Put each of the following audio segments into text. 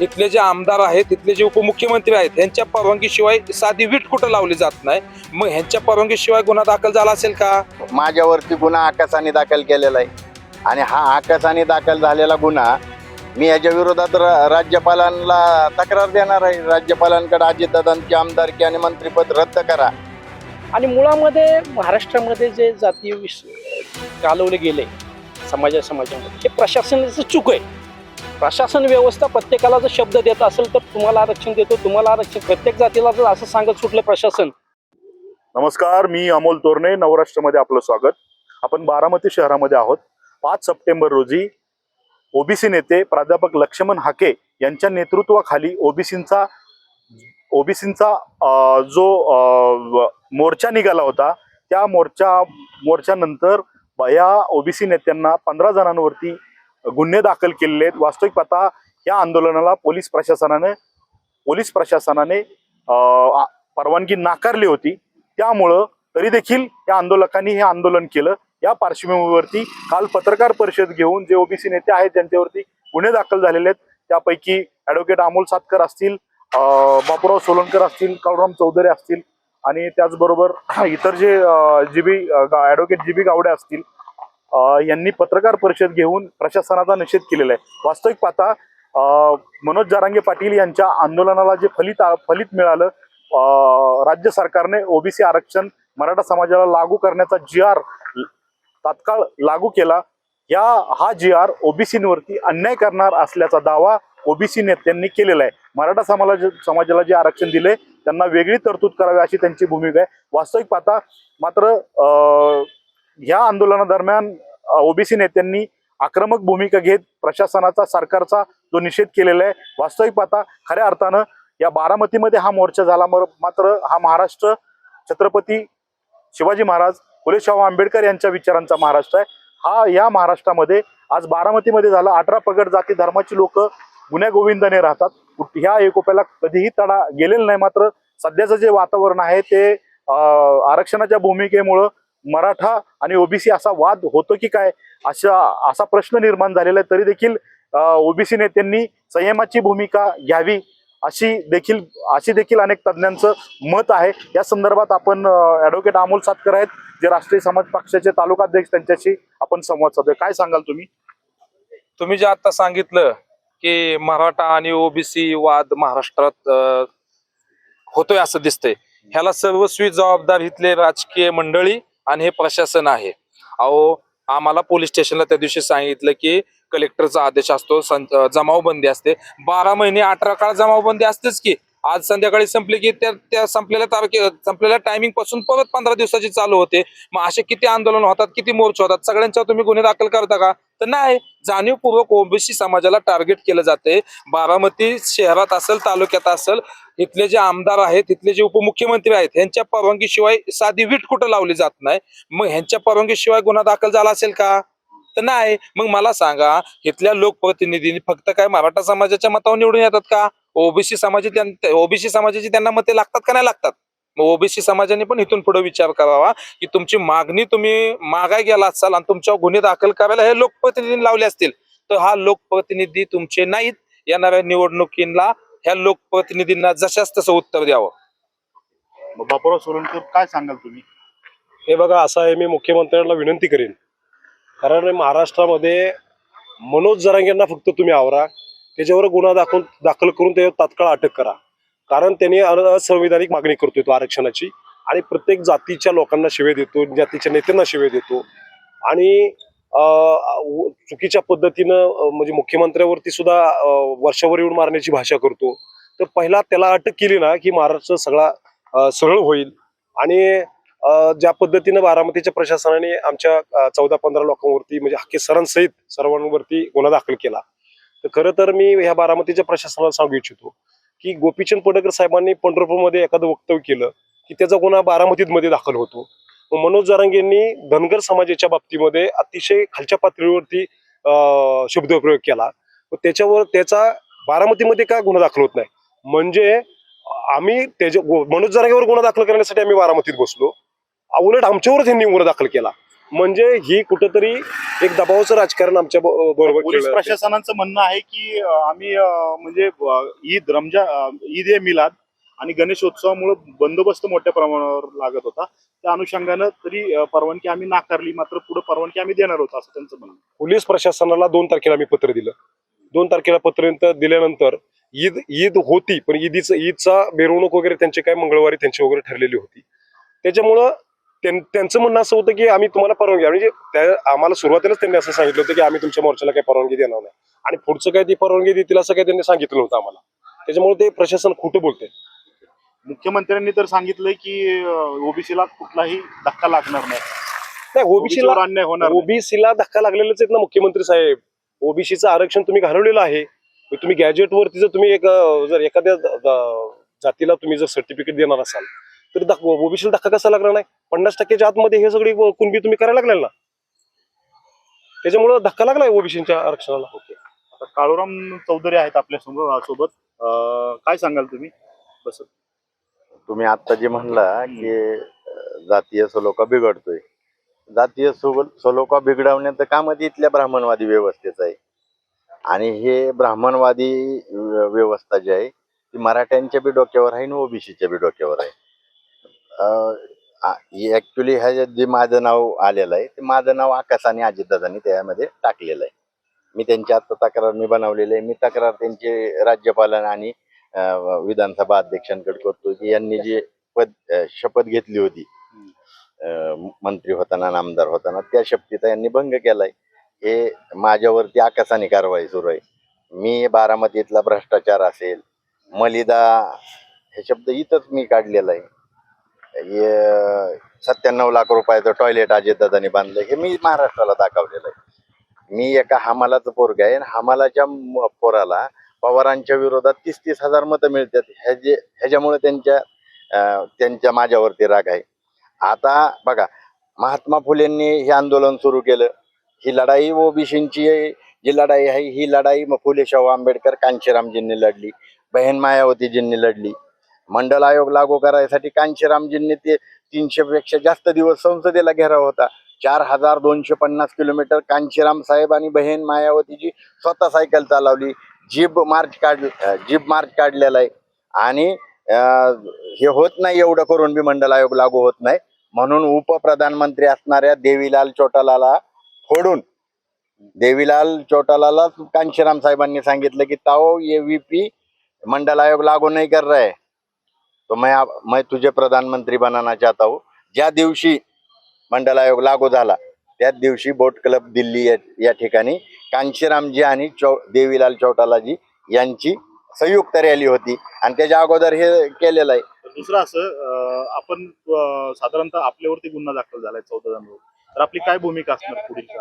इथले जे आमदार आहेत इथले जे उपमुख्यमंत्री आहेत यांच्या परवानगीशिवाय साधी वीट कुठं लावली जात नाही. मग ह्यांच्या परवानगीशिवाय गुन्हा दाखल झाला असेल का? माझ्यावरती गुन्हा आकाशाने दाखल केलेला आहे. आणि हा आकाशाने दाखल झालेला गुन्हा मी याच्या विरोधात र- राज्यपालांना तक्रार देणार आहे. राज्यपालांकडे अजितदादांची आमदारकी आणि मंत्रिपद रद्द करा. आणि मुळामध्ये महाराष्ट्रामध्ये जे जातीय विष घालवले गेले समाजा समाजामध्ये हे प्रशासनाचं चूक आहे. प्रशासन व्यवस्था प्रत्येकाला जर शब्द देत असेल तर तुम्हाला आरक्षण देतो तुम्हाला आरक्षण प्रत्येक जातीला जर असं सांगत सुटलं प्रशासन. नमस्कार मी अमोल तोरणे नवराष्ट्रमध्ये आपलं स्वागत. आपण बारामती शहरामध्ये आहोत. पाच सप्टेंबर रोजी ओबीसी नेते प्राध्यापक लक्ष्मण हाके यांच्या नेतृत्वाखाली ओबीसींचा ओबीसींचा जो मोर्चा निघाला होता त्या मोर्चा मोर्चानंतर या ओबीसी नेत्यांना पंधरा जणांवरती गुन्हे दाखल केलेले आहेत. वास्तविक पाहता या आंदोलनाला पोलीस प्रशासनाने पोलीस प्रशासनाने परवानगी नाकारली होती. त्यामुळं तरी देखील या आंदोलकांनी हे आंदोलन केलं. या पार्श्वभूमीवरती काल पत्रकार परिषद घेऊन जे ओबीसी नेते आहेत त्यांच्यावरती गुन्हे दाखल झालेले आहेत. त्यापैकी ॲडव्होकेट अमोल सातकर असतील बापूराव सोलनकर असतील काळूराम चौधरी असतील आणि त्याचबरोबर इतर जे G B advocate G B Gawade असतील यांनी पत्रकार परिषद घेऊन प्रशासनाचा निषेध केलेला आहे. वास्तविक पाहता मनोज जारांगे पाटील यांच्या आंदोलनाला जे फलित फलित मिळालं राज्य सरकारने ओबीसी आरक्षण मराठा समाजाला लागू करण्याचा जी आर तात्काळ लागू केला. या हा जी आर ओबीसीवरती अन्याय करणार असल्याचा दावा ओबीसी नेत्यांनी केलेला आहे. मराठा समाज समाजाला जे आरक्षण दिले त्यांना वेगळी तरतूद करावी अशी त्यांची भूमिका आहे. वास्तविक पाहता मात्र या आंदोलनादरम्यान ओबीसी नेत्यांनी आक्रमक भूमिका घेत प्रशासनाचा सरकारचा जो निषेध केलेला आहे वास्तविक पाहता खऱ्या अर्थानं या बारामतीमध्ये हा मोर्चा झाला. मात्र हा महाराष्ट्र छत्रपती शिवाजी महाराज फुले शाहू आंबेडकर यांच्या विचारांचा महाराष्ट्र आहे. हा या महाराष्ट्रामध्ये आज बारामतीमध्ये झाला. अठरा पगड जाती धर्माची लोक गुन्ह्या गोविंदाने राहतात. ह्या एकोप्याला कधीही तडा गेलेला नाही. मात्र सध्याचं जे वातावरण आहे ते आरक्षणाच्या भूमिकेमुळं मराठा आणि ओबीसी असा वाद होतो की काय? अशा असा प्रश्न निर्माण झालेला आहे तरी देखील ओबीसी नेत्यांनी संयमाची भूमिका घ्यावी अशी देखील अशी देखील अनेक तज्ज्ञांचं मत आहे. या संदर्भात आपण ॲडव्होकेट अमोल सातकर आहेत जे राष्ट्रीय समाज पक्षाचे तालुकाध्यक्ष त्यांच्याशी आपण संवाद साधूया. काय सांगाल तुम्ही? तुम्ही जे आता सांगितलं की मराठा आणि ओबीसी वाद महाराष्ट्रात होतोय असं दिसतंय. ह्याला सर्वस्वी जबाबदार इथले राजकीय मंडळी आणि हे प्रशासन आहे. अहो आम्हाला पोलीस स्टेशनला त्या दिवशी सांगितलं की कलेक्टरचा आदेश असतो सं- जमावबंदी असते. बारा महिने अठरा काळ जमावबंदी असतेच की. आज संध्याकाळी संपली की त्या त्या संपलेल्या तारखे संपलेल्या टायमिंगपासून परत पंधरा दिवसाची चालू होते. मग असे किती आंदोलन होतात किती मोर्चे होतात सगळ्यांच्यावर तुम्ही गुन्हे दाखल करता का? तर नाही जाणीवपूर्वक ओबीसी समाजाला टार्गेट केलं जाते. बारामती शहरात असेल तालुक्यात असेल इथले जे आमदार आहेत तिथले जे उपमुख्यमंत्री आहेत ह्यांच्या परवानगीशिवाय साधी वीट कुठं लावली जात नाही. मग ह्यांच्या परवानगीशिवाय गुन्हा दाखल झाला असेल का? तर नाही. मग मला सांगा इथल्या लोकप्रतिनिधींनी फक्त काय मराठा समाजाच्या मतावर निवडून येतात का? ओबीसी समाजाची ओबीसी समाजाची त्यांना मते लागतात का नाही लागतात? मग ओबीसी समाजाने पण इथून पुढे विचार करावा की तुमची मागणी तुम्ही मागाय गेला असाल आणि तुमच्यावर गुन्हे दाखल करायला हे लोकप्रतिनिधी लावले असतील तर हा लोकप्रतिनिधी तुमचे नाहीत. येणाऱ्या निवडणुकीला ह्या लोकप्रतिनिधींना जशाच तसं उत्तर द्यावं. मग बापूराव सोलनकर काय सांगाल तुम्ही? हे बघा असं आहे मी मुख्यमंत्र्यांना विनंती करेन. कारण महाराष्ट्रामध्ये मनोज जरांगेंना फक्त तुम्ही आवरा. त्याच्यावर गुन्हा दाखल दाखल करून त्याच्यावर तात्काळ अटक करा. कारण त्यांनी असंवैधानिक असंविधानिक मागणी करतोय तो आरक्षणाची. आणि प्रत्येक जातीच्या लोकांना शिवे देतो जातीच्या नेत्यांना शिवे देतो. आणि चुकीच्या पद्धतीनं म्हणजे मुख्यमंत्र्यावरती सुद्धा वर्षावर येऊन मारण्याची भाषा करतो. तर पहिला त्याला अटक केली ना की महाराष्ट्र सगळा सरळ होईल. आणि ज्या पद्धतीनं बारामतीच्या प्रशासनाने आमच्या चौदा पंधरा लोकांवरती म्हणजे हक्के सरांसहित सर्वांवरती गुन्हा दाखल केला. तर खरं तर मी ह्या बारामतीच्या प्रशासनाला सांगू इच्छितो. की गोपीचंद पडकर साहेबांनी पंढरपूरमध्ये एखादं वक्तव्य केलं की त्याचा गुन्हा बारामतीत मध्ये दाखल होतो. मनोज जरांगेंनी धनगर समाजाच्या बाबतीमध्ये अतिशय खालच्या पातळीवरती शब्दप्रयोग केला. व त्याच्यावर त्याचा बारामतीमध्ये का गुन्हा दाखल होत नाही? म्हणजे आम्ही त्याच्या मनोज जरांगेवर गुन्हा दाखल करण्यासाठी आम्ही बारामतीत बसलो. उलट आमच्यावरच त्यांनी गुन्हा दाखल केला. म्हणजे ही कुठंतरी एक दबावाचं राजकारण आमच्या बरोबर पोलीस. प्रशासनाचं म्हणणं आहे की आम्ही म्हणजे ईद रमजा ईद ए मिलाद आणि गणेशोत्सवामुळे बंदोबस्त मोठ्या प्रमाणावर लागत होता त्या अनुषंगानं तरी परवानगी आम्ही नाकारली मात्र पुढे परवानगी आम्ही देणार होतो असं त्यांचं म्हणणं. पोलीस प्रशासनाला दोन तारखेला मी पत्र दिलं दोन तारखेला पत्र दिल्यानंतर ईद ईद होती पण ईदीचं ईदचा मिरवणूक वगैरे त्यांची काय मंगळवारी त्यांची वगैरे ठरलेली होती त्याच्यामुळं त्यां- त्यांचं म्हणणं असं होतं की आम्ही तुम्हाला परवानगी म्हणजे त्या आम्हाला सुरुवातीलाच त्यांनी असं सांगितलं होतं की आम्ही तुमच्या मोर्चाला काही परवानगी देणार नाही. आणि पुढचं काय ती परवानगी देतील असं काही त्यांनी सांगितलं नव्हतं आम्हाला. त्याच्यामुळे ते प्रशासन खोटं बोलते मुख्यमंत्र्यांनी तर सांगितलंय की ओबीसीला कुठलाही धक्का लागणार नाही. नाही ओबीसीला अन्याय होणार. ओबीसीला धक्का लागलेलेच आहेत ना मुख्यमंत्री साहेब. ओबीसीचं आरक्षण तुम्ही घालवलेलं आहे. तुम्ही गॅजेट वरती जर तुम्ही एक जर एखाद्या जातीला तुम्ही जर सर्टिफिकेट देणार असाल तर ओबीसीला धक्का कसा लागणार नाही? पन्नास टक्क्याच्या आतमध्ये हे सगळी कुणबी तुम्ही करायला लागलेल ना? त्याच्यामुळं धक्का लागलाय ओबीसीच्या आरक्षणाला. आता काळूराम चौधरी आहेत आपल्यासमोर सोबत. अं, काय सांगाल तुम्ही? बस तुम्ही आता जे म्हणला की अं, जातीय सलोखा बिघडतोय. जातीय सो- सलोखा बिघडवण्याचं काम इथल्या ब्राह्मणवादी व्यवस्थेचं आहे. आणि हे ब्राह्मणवादी व्य- व्यवस्था जी आहे ती मराठ्यांच्या बी डोक्यावर आहे आणि ओबीसीच्या बी डोक्यावर आहे. ऍक्च्युली हे जे माझं नाव आलेलं आहे ते माझं नाव आकाश आणि अजितदादांनी त्यामध्ये टाकलेलं आहे. मी त्यांची आता तक्रार मी बनवलेली आहे. मी तक्रार त्यांचे राज्यपालन आणि विधानसभा अध्यक्षांकडे करतो की यांनी जे पद शपथ घेतली होती मंत्री होताना आमदार होताना त्या शपथीचा यांनी भंग केलाय. हे माझ्यावरती आकाशाने कारवाई सुरू आहे. मी बारामतीतला भ्रष्टाचार असेल मलिदा हे शब्द इथंच मी काढलेला आहे. हे सत्त्याण्णव लाख रुपयाचं टॉयलेट अजितदादांनी बांधलं हे मी महाराष्ट्राला दाखवलेलं आहे. मी एका हमालाचं पोरग आहे आणि हमालाच्या पोराला पवारांच्या विरोधात तीस तीस हजार मतं मिळतात. ह्याचे ह्याच्यामुळे त्यांच्या त्यांच्या माझ्यावरती राग आहे. आता बघा महात्मा फुलेंनी हे आंदोलन सुरू केलं. ही लढाई ओबीसींची जी लढाई आहे ही लढाई मग फुले शाहू आंबेडकर कांशीरामजींनी लढली. बहीण मायावतीजींनी लढली. मंडल आयोग लागू करायसाठी कांशीरामजींनी ते तीनशे पेक्षा जास्त दिवस संसदेला घेराव होता. चार हजार दोनशे पन्नास किलोमीटर कांशीराम साहेब आणि बहीण मायावतीची स्वतः सायकल चालवली. जीभ मार्च काढ जीभ मार्च काढलेला आहे. आणि हे होत नाही एवढं करून बी मंडल आयोग लागू होत नाही. म्हणून उपप्रधानमंत्री असणाऱ्या देवीलाल चोटालाला फोडून देवीलाल चोटालाला कांशीराम साहेबांनी सांगितलं की ताओ ए व्ही पी मंडल आयोग लागू नाही कर रहा. है तो मैं आप- मैं तुझे प्रधानमंत्री बनाना चाहता हूँ। ज्या दिवशी मंडल आयोग लागू झाला त्याच दिवशी बोट क्लब दिल्ली या, ठिकाणी कांशीरामजी आणि चौ देवीलाल चौटालाजी यांची संयुक्त रॅली होती आणि त्याच्या अगोदर हे केलेलं आहे. दुसरं असं आपण साधारणतः आपल्यावरती गुन्हा दाखल झालाय चौदा जणांवर. तर आपली काय भूमिका असणार पुढील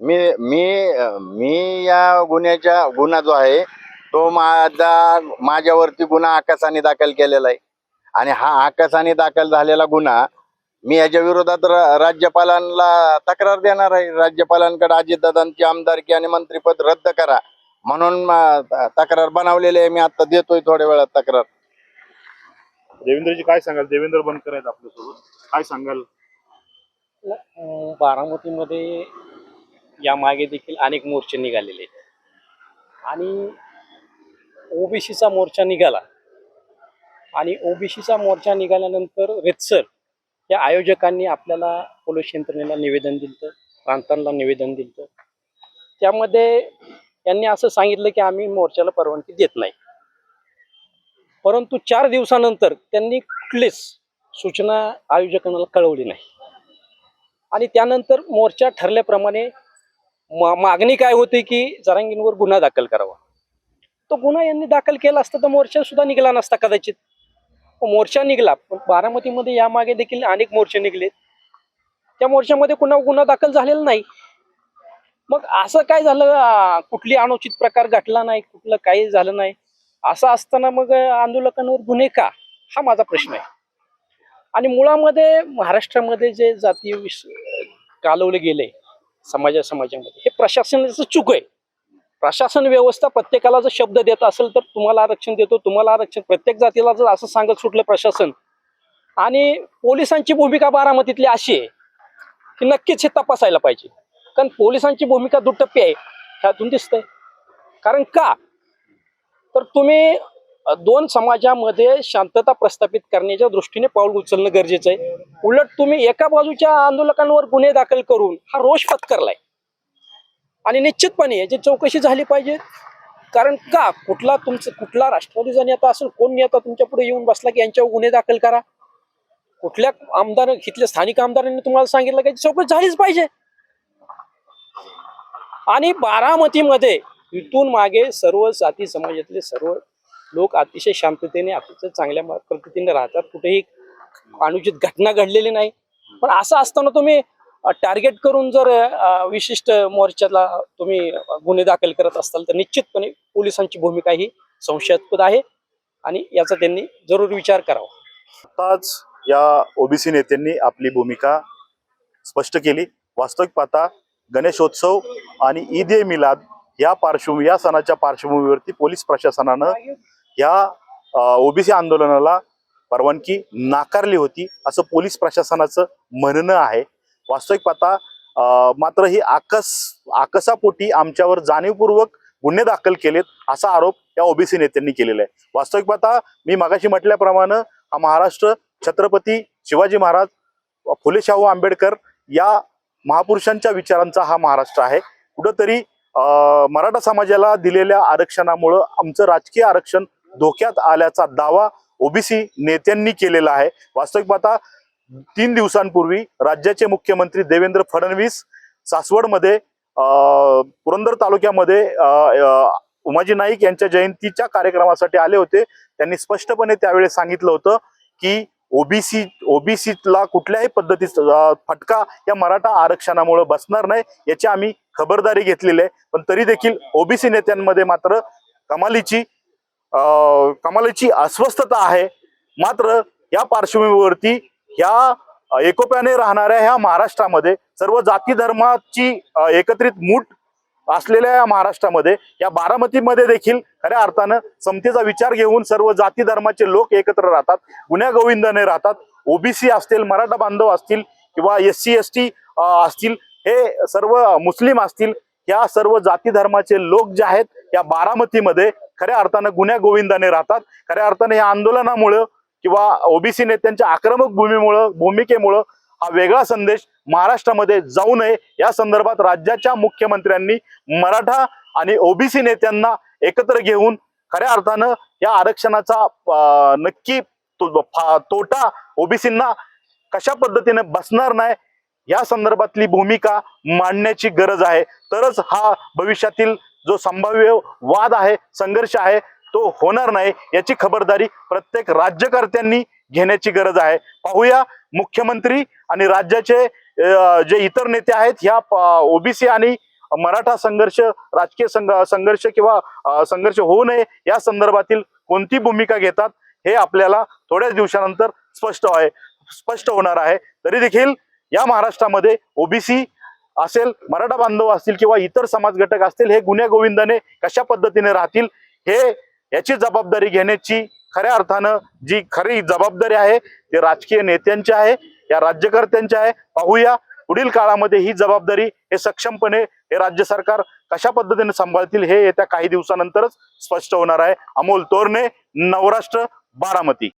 मी मी मी या गुन्ह्याच्या गुन्हा जो आहे तो माझा माझ्यावरती गुन्हा आकाशाने दाखल केलेला आहे. आणि हा आकाशाने दाखल झालेला गुन्हा मी याच्या विरोधात राज्यपालांना तक्रार देणार आहे. राज्यपालांकडे अजितदादांची आमदारकी आणि मंत्रीपद रद्द करा म्हणून तक्रार बनवलेली आहे. मी आता देतोय थोड्या वेळात तक्रार. देवेंद्रजी काय सांगाल? देवेंद्र बनकर आहेत आपल्यासोबत. काय सांगाल? बारामतीमध्ये या मागे देखील अनेक मोर्चे निघालेले आहेत. आणि ओबीसीचा मोर्चा निघाला. आणि ओबीसीचा मोर्चा निघाल्यानंतर रेतसर या आयोजकांनी आपल्याला पोलीस यंत्रणेला निवेदन दिलं प्रांतांना निवेदन दिलं त्यामध्ये यांनी असं सांगितलं की आम्ही मोर्चाला परवानगी देत नाही. परंतु चार दिवसानंतर त्यांनी कुठलीच सूचना आयोजकांना कळवली नाही. आणि त्यानंतर मोर्चा ठरल्याप्रमाणे मा- मागणी काय होती की जरांगींवर गुन्हा दाखल करावा. तो गुन्हा यांनी दाखल केला असता तर मोर्चा सुद्धा निघाला नसता कदाचित. मोर्चा निघाला. पण बारामतीमध्ये यामागे देखील अनेक मोर्चे निघलेत त्या मोर्चामध्ये कुणा गुन्हा दाखल झालेला नाही. मग असं काय झालं? कुठली अनुचित प्रकार घटला नाही कुठलं काही झालं नाही. असं असताना मग आंदोलकांवर गुन्हे का? हा माझा प्रश्न आहे. आणि मुळामध्ये महाराष्ट्रामध्ये जे जातीय विष कालवले गेले समाजा समाजामध्ये हे प्रशासनाचं चूक आहे. प्रशासन व्यवस्था प्रत्येकाला जर शब्द देत असेल तर तुम्हाला आरक्षण देतो तुम्हाला आरक्षण प्रत्येक जातीला जर असं सांगत सुटलं प्रशासन. आणि पोलिसांची भूमिका बारामतीतली अशी आहे की नक्कीच हे तपासायला पाहिजे. कारण पोलिसांची भूमिका दुटप्पी आहे ह्यातून दिसतंय. कारण का? तर तुम्ही दोन समाजामध्ये शांतता प्रस्थापित करण्याच्या दृष्टीने पाऊल उचलणं गरजेचं आहे. उलट तुम्ही एका बाजूच्या आंदोलकांवर गुन्हे दाखल करून हा रोष पत्करलाय. आणि निश्चितपणे याची चौकशी झाली पाहिजे. कारण का? कुठला तुमचं कुठला राष्ट्रवादीचा नेता असेल कोण नेता तुमच्यापुढे येऊन बसला की यांच्यावर गुन्हे दाखल करा? कुठल्या आमदार इथल्या स्थानिक आमदारांनी तुम्हाला सांगितलं की चौकशी झालीच पाहिजे. आणि बारामतीमध्ये इथून मागे सर्व जाती समाजातले सर्व लोक अतिशय शांततेने अतिशय चांगल्या पद्धतीने राहतात. कुठेही अनुचित घटना घडलेली नाही. पण असं असताना तुम्ही टार्गेट करून जर विशिष्ट मोर्चाला तुम्ही गुन्हे दाखल करत असाल तर निश्चितपणे पोलिसांची भूमिका ही संशयास्पद आहे आणि याचा त्यांनी जरूर विचार करावा. आताच या ओबीसी नेत्यांनी आपली भूमिका स्पष्ट केली. वास्तविक पाहता गणेशोत्सव आणि ईद ए मिलाद या पार्श्वभूमी या सणाच्या पार्श्वभूमीवरती पोलीस प्रशासनानं या ओबीसी आंदोलनाला परवानगी नाकारली होती असं पोलीस प्रशासनाचं म्हणणं आहे. वास्तविक पाहता मात्र ही आकस आकसापोटी आमच्यावर जाणीवपूर्वक गुन्हे दाखल केलेत असा आरोप या ओबीसी नेत्यांनी केलेला आहे. वास्तविक पाहता मी मागाशी म्हटल्याप्रमाणे हा महाराष्ट्र छत्रपती शिवाजी महाराज फुले शाहू आंबेडकर या महापुरुषांच्या विचारांचा हा महाराष्ट्र आहे. कुठंतरी मराठा समाजाला दिलेल्या आरक्षणामुळं आमचं राजकीय आरक्षण धोक्यात आल्याचा दावा ओबीसी नेत्यांनी केलेला आहे. वास्तविक पाहता तीन दिवसांपूर्वी राज्याचे मुख्यमंत्री देवेंद्र फडणवीस सासवडमध्ये पुरंदर तालुक्यामध्ये उमाजी नाईक यांच्या जयंतीच्या कार्यक्रमासाठी आले होते. त्यांनी स्पष्टपणे त्यावेळेस सांगितलं होतं की ओबीसी ओबीसीला कुठल्याही पद्धतीचा फटका या मराठा आरक्षणामुळे बसणार नाही याची आम्ही खबरदारी घेतलेली आहे. पण तरी देखील ओबीसी नेत्यांमध्ये मात्र कमालीची कमालीची अस्वस्थता आहे. मात्र या पार्श्वभूमीवरती ह्या एकोप्याने राहणाऱ्या ह्या महाराष्ट्रामध्ये सर्व जाती धर्माची एकत्रित मूठ असलेल्या या महाराष्ट्रामध्ये या बारामतीमध्ये देखील खऱ्या अर्थानं समतेचा विचार घेऊन सर्व जाती धर्माचे लोक एकत्र राहतात गुन्ह्या गोविंदाने राहतात ओबीसी असतील मराठा बांधव असतील किंवा एस सी एस टी असतील हे सर्व मुस्लिम असतील या सर्व जाती धर्माचे लोक जे आहेत या बारामतीमध्ये खऱ्या अर्थानं गुन्ह्या गोविंदाने राहतात. खऱ्या अर्थाने या आंदोलनामुळं किंवा ओबीसी नेत्यांच्या आक्रमक भूमीमुळं भूमिकेमुळं हा वेगळा संदेश महाराष्ट्रामध्ये जाऊ नये. या संदर्भात राज्याच्या मुख्यमंत्र्यांनी मराठा आणि ओबीसी नेत्यांना एकत्र घेऊन खऱ्या अर्थानं या आरक्षणाचा नक्की तो- फा- तोटा ओबीसींना कशा पद्धतीने बसणार नाही या संदर्भातली भूमिका मांडण्याची गरज आहे. तरच हा भविष्यातील जो संभाव्य वाद आहे संघर्ष आहे तो होणार नाही याची खबरदारी प्रत्येक राज्यकर्त्यांनी घेण्याची गरज आहे. पाहूया मुख्यमंत्री आणि राज्याचे जे इतर नेते आहेत ह्या ओबीसी आणि मराठा संघर्ष राजकीय संघ संघर्ष किंवा संघर्ष होऊ नये या संदर्भातील कोणती भूमिका घेतात हे आपल्याला थोड्याच दिवसानंतर स्पष्ट आहे स्पष्ट होणार आहे. तरी देखील या महाराष्ट्रामध्ये ओबीसी असेल मराठा बांधव असतील किंवा इतर समाज घटक असतील हे गुन्ह्या गोविंदाने कशा पद्धतीने राहतील हे याची जबाबदारी घेण्याची खऱ्या अर्थानं जी खरी जबाबदारी आहे ती राजकीय नेत्यांची आहे या राज्यकर्त्यांची आहे. पाहूया पुढील काळामध्ये ही जबाबदारी हे सक्षमपणे हे राज्य सरकार कशा पद्धतीने सांभाळतील हे येत्या काही दिवसानंतरच स्पष्ट होणार आहे. अमोल तोरणे नवराष्ट्र बारामती.